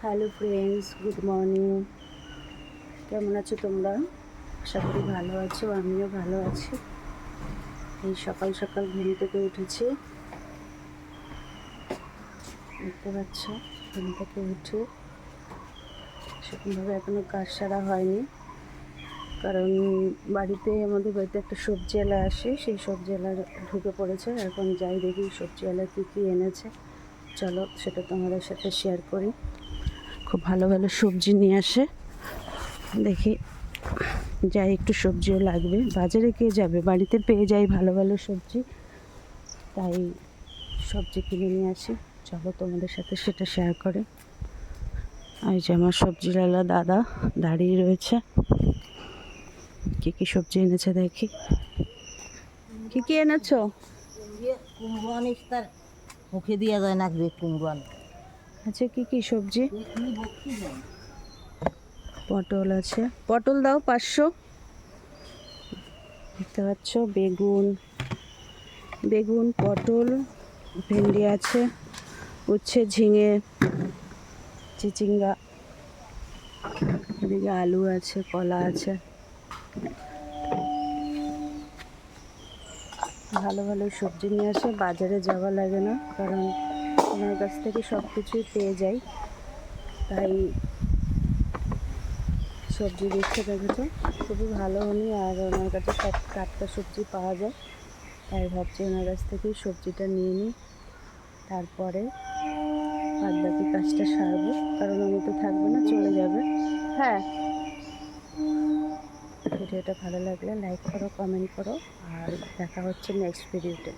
Hello friends, good morning. কেমন আছো তোমরা? আশা করি ভালো আছো, আমিও ভালো আছি। এই সকাল সকাল ঘুম থেকে উঠেছি। দেখতে পাচ্ছ, ঘুম থেকে উঠে সেরকমভাবে এখনও কাজ সারা হয়নি। কারণ বাড়িতে আমাদের বাড়িতে একটা সবজিওয়ালা আসে, সেই সবজিওয়ালা ঢুকে পড়েছে। এখন যাই দেখি সবজিওয়ালা কী কী এনেছে। চলো সেটা তোমাদের সাথে শেয়ার করি। খুব ভালো ভালো সবজি নিয়ে আসে। দেখি, যাই একটু সবজিও লাগবে। বাজারে কে যাবে? বাড়িতে পেয়ে যাই ভালো ভালো সবজি। তাই সবজি কিনে নিয়ে আসি। চলো তোমাদের সাথে সেটা শেয়ার করে। এই যে আমার সবজিওয়ালা দাদা দাঁড়িয়ে রয়েছে। কী কী সবজি এনেছে দেখি। কী কী এনেছো? কুমড়ো আনিস তার, মুখে দেওয়া যায় না কুমড়ো আনি আচ্ছা কী কী সবজি? পটল আছে। পটল দাও, পাঁচশো। দেখতে পাচ্ছ, বেগুন। বেগুন, পটল, ভেন্ডি আছে। উচ্ছে, ঝিঙে, চিচিঙ্গা, এদিকে আলু আছে, কলা আছে। ভালো ভালো সবজি নিয়ে আসে, বাজারে যাওয়া লাগে না, কারণ ওনার কাছ থেকে সব কিছুই পেয়ে যাই। তাই সবজি দেখতে দেখেছ খুবই ভালো উনি আর ওনার কাছে সব টাটকা সবজি পাওয়া যায়। তাই ভাবছি ওনার কাছ থেকেই সবজিটা নিয়ে নিই। তারপরে বাদ বাকি কাজটা সারবো কারণ উনি তো থাকবে না চলে যাবে। হ্যাঁ। ভিডিওটা ভালো লাগলে লাইক করো কমেন্ট করো আর দেখা হচ্ছে নেক্সট ভিডিওতে